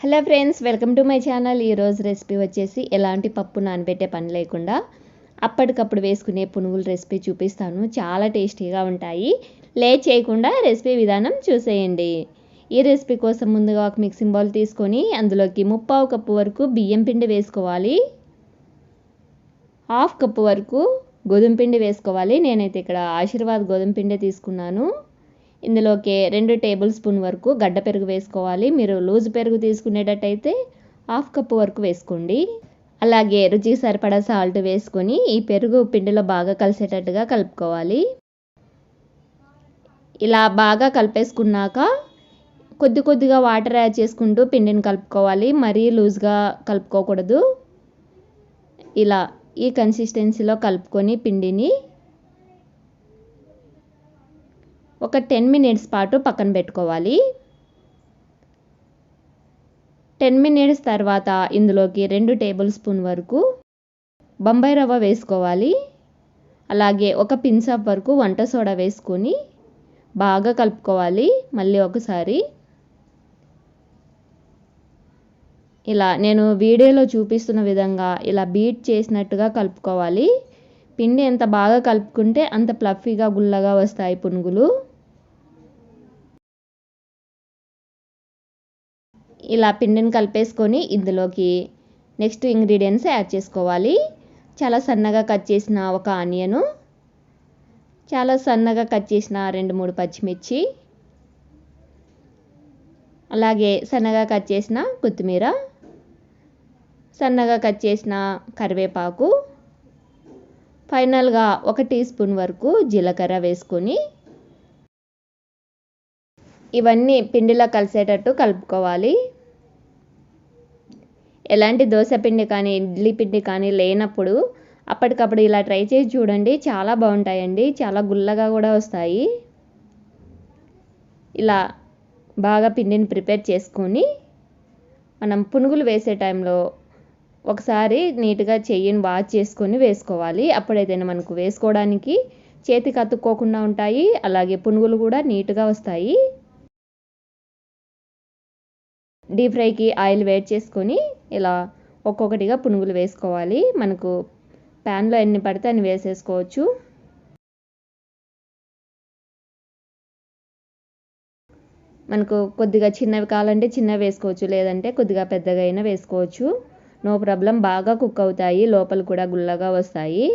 Hello friends welcome to my channel ఈరోజు recipe వచ్చేసి ఎలాంటి పప్పు నానబెట్టే పని లేకుండా అప్పటికప్పుడు వేసుకునే పునుగుల రెసిపీ చూపిస్తాను. చాలా టేస్టీగా ఉంటాయి. లేట్ చేయకుండా రెసిపీ విధానం చూసేయండి. ఈ రెసిపీ కోసం ముందుగా ఒక మిక్సింగ్ బౌల్ తీసుకొని అందులోకి ముప్పావు కప్పు వరకు బియ్యం పిండి వేసుకోవాలి. హాఫ్ కప్పు వరకు గోధుమ పిండి వేసుకోవాలి. నేనైతే ఇక్కడ ఆశీర్వాద్ గోధుమ పిండి తీసుకున్నాను. ఇందులోకి రెండు టేబుల్ స్పూన్ వరకు గడ్డ పెరుగు వేసుకోవాలి. మీరు లూజ్ పెరుగు తీసుకునేటట్టయితే హాఫ్ కప్ వరకు వేసుకోండి. అలాగే రుచికి సరిపడా సాల్ట్ వేసుకొని ఈ పెరుగు పిండిలో బాగా కలిసేటట్టుగా కలుపుకోవాలి. ఇలా బాగా కలిపేసుకున్నాక కొద్ది కొద్దిగా వాటర్ యాడ్ చేసుకుంటూ పిండిని కలుపుకోవాలి. మరీ లూజ్గా కలుపుకోకూడదు. ఇలా ఈ కన్సిస్టెన్సీలో కలుపుకొని పిండిని ఒక టెన్ మినిట్స్ పాటు పక్కన పెట్టుకోవాలి. టెన్ మినిట్స్ తర్వాత ఇందులోకి రెండు టేబుల్ స్పూన్ వరకు బొంబాయి రవ్వ వేసుకోవాలి. అలాగే ఒక పిన్సాప్ వరకు వంట సోడా వేసుకొని బాగా కలుపుకోవాలి. మళ్ళీ ఒకసారి ఇలా నేను వీడియోలో చూపిస్తున్న విధంగా ఇలా బీట్ చేసినట్టుగా కలుపుకోవాలి. పిండి ఎంత బాగా కలుపుకుంటే అంత ప్లఫీగా గుల్లగా వస్తాయి పునుగులు. ఇలా పిండిని కలిపేసుకొని ఇందులోకి నెక్స్ట్ ఇంగ్రీడియంట్స్ యాడ్ చేసుకోవాలి. చాలా సన్నగా కట్ చేసిన ఒక ఆనియను చాలా సన్నగా కట్ చేసిన రెండు మూడు పచ్చిమిర్చి అలాగే సన్నగా కట్ చేసిన కొత్తిమీర సన్నగా కట్ చేసిన కరివేపాకు ఫైనల్గా ఒక టీ స్పూన్ వరకు జీలకర్ర వేసుకొని ఇవన్నీ పిండిలో కలిసేటట్టు కలుపుకోవాలి. ఎలాంటి దోశ పిండి కానీ ఇడ్లీ పిండి కానీ లేనప్పుడు అప్పటికప్పుడు ఇలా ట్రై చేసి చూడండి. చాలా బాగుంటాయండి. చాలా గుల్లగా కూడా వస్తాయి. ఇలా బాగా పిండిని ప్రిపేర్ చేసుకొని మనం పునుగులు వేసే టైంలో ఒకసారి నీట్గా చెయ్యిని వాష్ చేసుకొని వేసుకోవాలి. అప్పుడైతే మనకు వేసుకోవడానికి చేతికి అతుక్కోకుండా ఉంటాయి. అలాగే పునుగులు కూడా నీట్గా వస్తాయి. డీప్ ఫ్రైకి ఆయిల్ వేడి చేసుకొని ఇలా ఒక్కొక్కటిగా పునుగులు వేసుకోవాలి. మనకు ప్యాన్లో ఎన్ని పడితే అన్ని వేసేసుకోవచ్చు. మనకు కొద్దిగా చిన్నవి కావాలంటే చిన్నవి వేసుకోవచ్చు లేదంటే కొద్దిగా పెద్దగా అయినా వేసుకోవచ్చు. నో ప్రాబ్లం బాగా కుక్ అవుతాయి లోపల కూడా గుల్లగా వస్తాయి.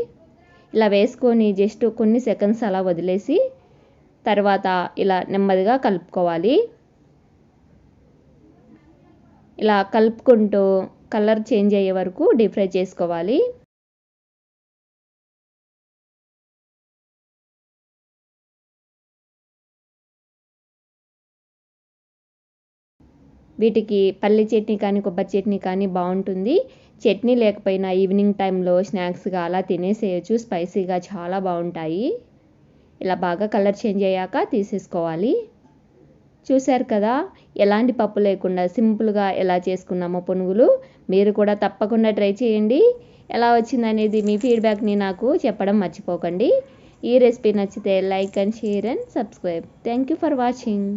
ఇలా వేసుకొని జస్ట్ కొన్ని సెకండ్స్ అలా వదిలేసి తర్వాత ఇలా నెమ్మదిగా కలుపుకోవాలి. ఇలా కలుపుకుంటూ కలర్ చేంజ్ అయ్యే వరకు డీప్ ఫ్రై చేసుకోవాలి. వీటికి పల్లి చట్నీ కానీ కొబ్బరి చట్నీ కానీ బాగుంటుంది. చట్నీ లేకపోయినా ఈవినింగ్ టైంలో స్నాక్స్గా అలా తినేసేయచ్చు. స్పైసీగా చాలా బాగుంటాయి. ఇలా బాగా కలర్ చేంజ్ అయ్యాక తీసేసుకోవాలి. చూశారు కదా ఎలాంటి పప్పు లేకుండా సింపుల్గా ఎలా చేసుకున్నామో పునుగులు. మీరు కూడా తప్పకుండా ట్రై చేయండి. ఎలా వచ్చిందనేది మీ ఫీడ్బ్యాక్ని నాకు చెప్పడం మర్చిపోకండి. ఈ రెసిపీ నచ్చితే like and share and subscribe. Thank you for watching.